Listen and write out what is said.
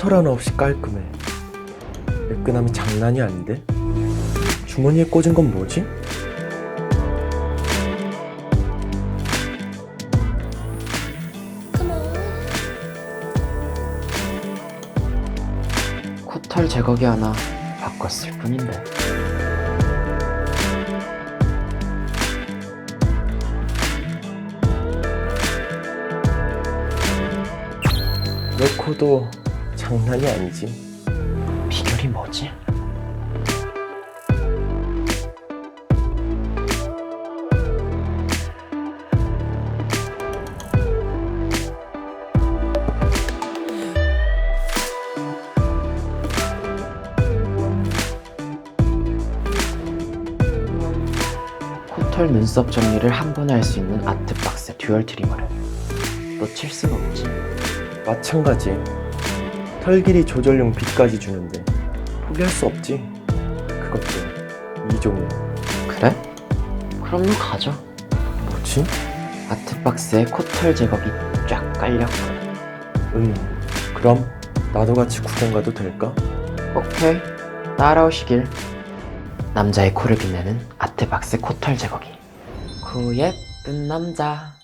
코털 하나 없이 깔끔해. 매끈함이 장난이 아닌데? 주머니에 꽂은 건 뭐지? 코털 제거기 하나 바꿨을 뿐인데. 내 코도 장난이 아니지. 비결이 뭐지? 코털 눈썹 정리를 한 번에 할 수 있는 아트박스 듀얼 트리머를 놓칠 수가 없지. 마찬가지. 털 길이 조절용 빗까지 주는데 포기할 수 없지. 그것도 이종이야. 그래? 그럼 너 가져. 뭐지? 아트박스에 코털 제거기 쫙 깔렸거든. 음. 그럼 나도 같이 구경 가도 될까? 오케이. 따라오시길. 남자의 코를 빛내는 아트박스 코털 제거기. 그 예쁜 남자.